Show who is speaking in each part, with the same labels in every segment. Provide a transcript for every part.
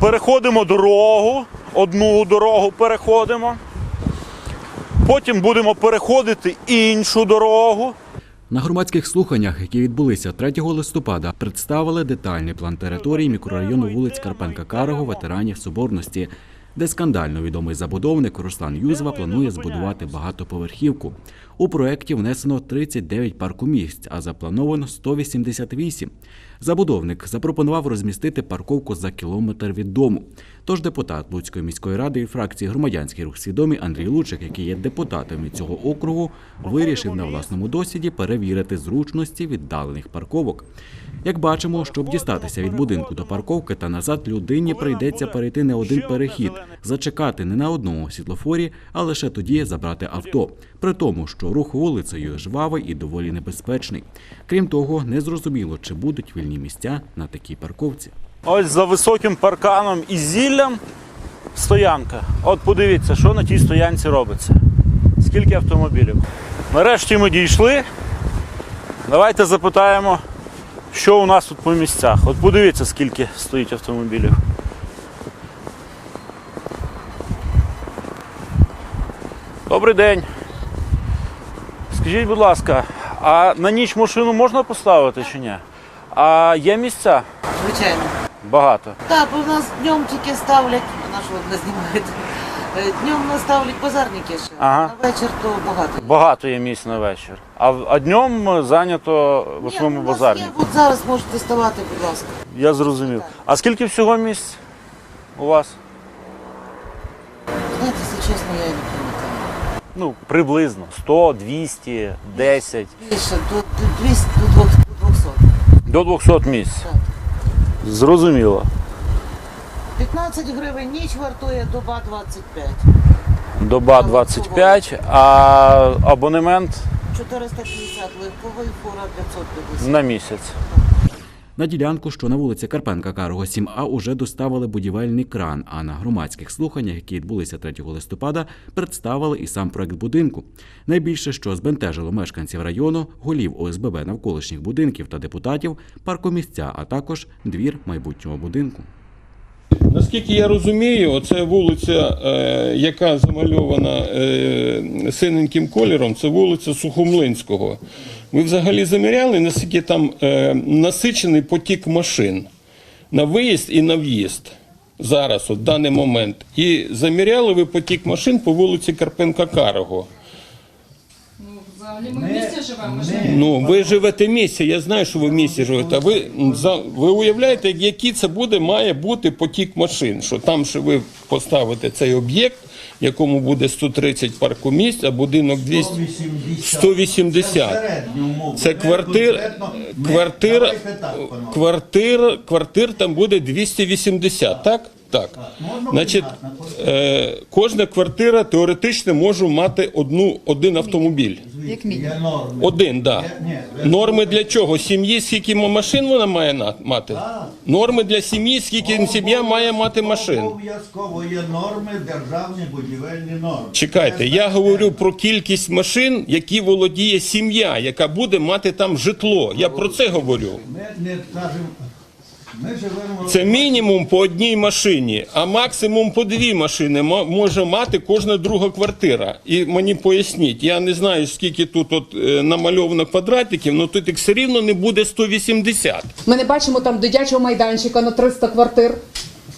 Speaker 1: переходимо дорогу, одну дорогу переходимо. Потім будемо переходити іншу дорогу.
Speaker 2: На громадських слуханнях, які відбулися 3 листопада, представили детальний план території мікрорайону вулиць Карпенка Карого, ветеранів Соборності, де скандально відомий забудовник Руслан Юзва планує збудувати багатоповерхівку. У проєкті внесено 39 паркомісць, а заплановано 188. Забудовник запропонував розмістити парковку за кілометр від дому. Тож депутат Луцької міської ради і фракції Громадянський рух свідомий Андрій Лучик, який є депутатом цього округу, вирішив на власному досвіді перевірити зручності віддалених парковок. Як бачимо, щоб дістатися від будинку до парковки та назад, людині прийдеться перейти не один перехід, зачекати не на одному світлофорі, а лише тоді забрати авто. При тому, що рух вулицею жвавий і доволі небезпечний. Крім того, незрозуміло, чи будуть вільні місця на такій парковці.
Speaker 1: Ось за високим парканом і зіллям стоянка. От подивіться, що на тій стоянці робиться. Скільки автомобілів. Нарешті ми дійшли. Давайте запитаємо, що у нас тут по місцях. От подивіться, скільки стоїть автомобілів. Добрий день. Скажіть, будь ласка, а на ніч машину можна поставити чи ні? А є місця?
Speaker 3: Звичайно.
Speaker 1: Багато.
Speaker 3: Так, бо в нас днем тільки ставлять, на що ви не. Е, Днем нас ставлять базарники ще.
Speaker 1: Ага.
Speaker 3: На вечір то багато.
Speaker 1: Багато є місць на вечір. А, а днем зайнято в
Speaker 3: Ні,
Speaker 1: основному
Speaker 3: у нас
Speaker 1: базарні.
Speaker 3: є, От зараз можете ставати, будь ласка.
Speaker 1: Я зрозумів. А скільки всього місць у вас?
Speaker 3: Знаєте, якщо чесно, я не пам'ятаю.
Speaker 1: Ну, приблизно 100, 200, 10.
Speaker 3: Більше, до, до 200, до 200.
Speaker 1: До 200 місць.
Speaker 3: Так.
Speaker 1: Зрозуміло.
Speaker 3: 15 гривень ніч вартує, доба 25.
Speaker 1: Доба 25, а абонемент
Speaker 3: 450 легковий, фура 550.
Speaker 1: на місяць.
Speaker 2: На ділянку, що на вулиці Карпенка Карого 7А, уже доставили будівельний кран. А на громадських слуханнях, які відбулися 3 листопада, представили і сам проект будинку. Найбільше, що збентежило мешканців району, голів ОСББ навколишніх будинків та депутатів, паркомісця, а також двір майбутнього будинку.
Speaker 4: Наскільки я розумію, оце вулиця, е, яка замальована е, синеньким кольором, це вулиця Сухомлинського. Ви взагалі заміряли, наскільки там е, насичений потік машин на виїзд і на в'їзд зараз, в даний момент. І заміряли ви потік машин по вулиці Карпенка
Speaker 5: Взагалі ми в місті живемо. Ми ж не
Speaker 4: Ну, ви живете в місті, я знаю, що ви в місті живете. А ви, за, ви уявляєте, який це буде, має бути потік машин, що там, що ви поставите цей об'єкт, якому буде 130 паркомісць, а будинок 200, 180. Це квартир, квартир, квартир, квартир там буде 280, так? Так. Значить, е, кожна квартира теоретично може мати одну, один автомобіль.
Speaker 5: як мінімум.
Speaker 4: Один, так. Да. Норми для чого? Сім'ї, скільки машин вона має на- мати? Норми для сім'ї, скільки сім'я має мати машин.
Speaker 6: Обов'язково є норми, державні будівельні норми.
Speaker 4: Чекайте, я говорю про кількість машин, які володіє сім'я, яка буде мати там житло. Я про це говорю.
Speaker 6: Ми не кажемо,
Speaker 4: Це мінімум по одній машині, а максимум по дві машини може мати кожна друга квартира. І мені поясніть, я не знаю, скільки тут от, е, намальовано квадратиків, але тут їх все рівно не буде 180.
Speaker 5: Ми не бачимо там дитячого майданчика на 300 квартир.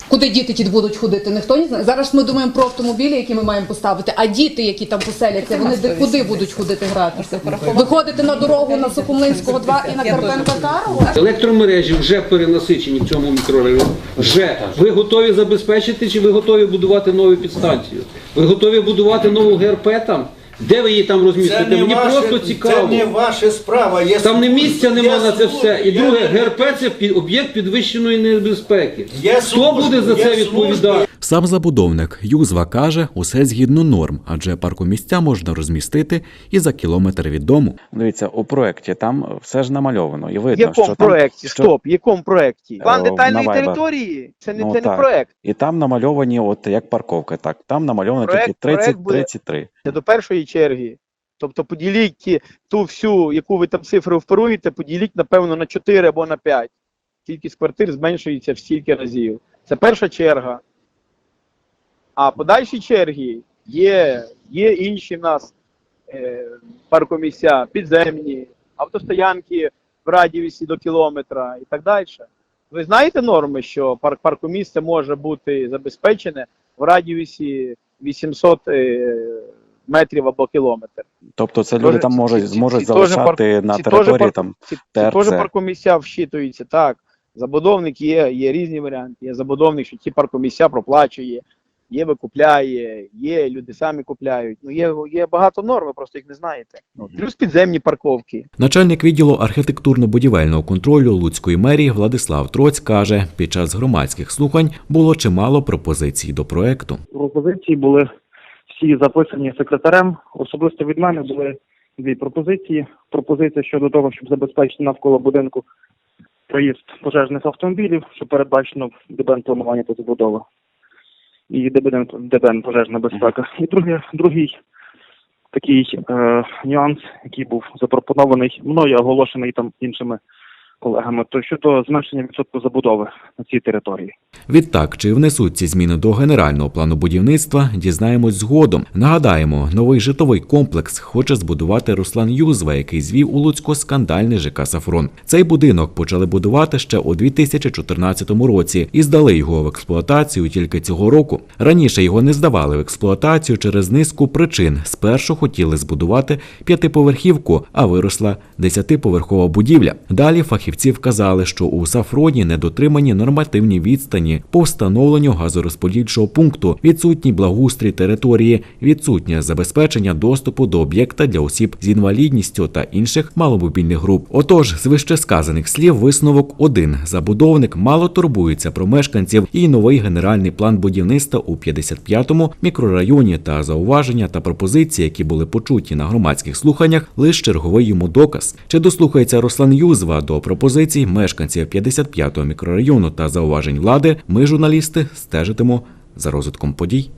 Speaker 5: Куди діти ті будуть ходити? Ніхто не знає. Зараз ми думаємо про автомобілі, які ми маємо поставити. А діти, які там поселяться, вони де куди будуть ходити гратися? Виходити на дорогу на Сухомлинського 2 і на Карпенка Карого?
Speaker 7: Електромережі вже перенасичені в цьому мікрорайоні. Вже ви готові забезпечити, чи ви готові будувати нову підстанцію? Ви готові будувати нову ГРП там? Де ви її там розмістите? Мені просто цікаво.
Speaker 6: Це не ваша справа. Є
Speaker 7: Там не місця нема на це все. І
Speaker 6: є
Speaker 7: друге, ГРП це під- об'єкт підвищеної небезпеки.
Speaker 6: Є
Speaker 7: Хто
Speaker 6: служби,
Speaker 7: буде за це відповідати?
Speaker 2: Сам забудовник Юзва каже, усе згідно норм, адже паркомісця можна розмістити і за кілометр від дому.
Speaker 8: Дивіться, у проєкті там все ж намальовано. І
Speaker 9: В
Speaker 8: видно,
Speaker 9: якому
Speaker 8: що там,
Speaker 9: проєкті?
Speaker 8: що-
Speaker 9: Стоп, в якому проєкті? План
Speaker 8: Е,
Speaker 9: детальної
Speaker 8: на Viber.
Speaker 9: території? Це не,
Speaker 8: Ну,
Speaker 9: це не
Speaker 8: так.
Speaker 9: проєкт.
Speaker 8: І там намальовані, от як парковка. Так, там намальовано
Speaker 9: Проект-
Speaker 8: тільки
Speaker 9: проект
Speaker 8: 30
Speaker 9: буде-
Speaker 8: 33.
Speaker 9: Це до першої черги. Тобто поділіть ту всю, яку ви там цифру оперуєте, поділіть, напевно, на 4 або на 5. Кількість квартир зменшується в стільки разів. Це перша черга. А подальші черги є, є інші в нас е, паркомісця, підземні, автостоянки в радіусі до кілометра і так далі. Ви знаєте норми, що парк паркомісце може бути забезпечене в радіусі 800 е, метрів або кілометр.
Speaker 8: Тобто це люди там можуть зможуть залишати на території там.
Speaker 9: Теж паркомісця вщитуються, так. Забудовник є, є різні варіанти. Є забудовник, що ці паркомісця проплачує, є викупляє, є люди самі купляють. Ну є, є багато норм, ви просто їх не знаєте. Плюс підземні парковки.
Speaker 2: Начальник відділу архітектурно-будівельного контролю Луцької мерії Владислав Троць каже, під час громадських слухань було чимало пропозицій до проекту.
Speaker 10: пропозиції були всі записані секретарем. Особисто від мене були дві пропозиції. Пропозиція щодо того, щоб забезпечити навколо будинку проїзд пожежних автомобілів, що передбачено в ДБН планування та забудова. І ДБН, ДБН пожежна безпека. І другий, другий такий е, нюанс, який був запропонований мною, оголошений там іншими колегами, то щодо зменшення відсотку забудови на цій території.
Speaker 2: Відтак, чи внесуть ці зміни до генерального плану будівництва, дізнаємось згодом. Нагадаємо, новий житловий комплекс хоче збудувати Руслан Юзва, який звів у Луцьку скандальний ЖК Сафрон. Цей будинок почали будувати ще у 2014 році і здали його в експлуатацію тільки цього року. Раніше його не здавали в експлуатацію через низку причин. Спершу хотіли збудувати п'ятиповерхівку, а виросла десятиповерхова будівля. Далі фахівці вказали, що у Сафроні недотримані нормативні відстані по встановленню газорозподільчого пункту, відсутній благоустрій території, відсутнє забезпечення доступу до об'єкта для осіб з інвалідністю та інших маломобільних груп. Отож, з вищесказаних слів, висновок один: забудовник мало турбується про мешканців і новий генеральний план будівництва у 55-му мікрорайоні та зауваження та пропозиції, які були почуті на громадських слуханнях, лише черговий йому доказ. Чи дослухається Руслан Юзва до пропозицій мешканців 55-го мікрорайону та зауважень влади? Ми, журналісти, стежитимо за розвитком подій.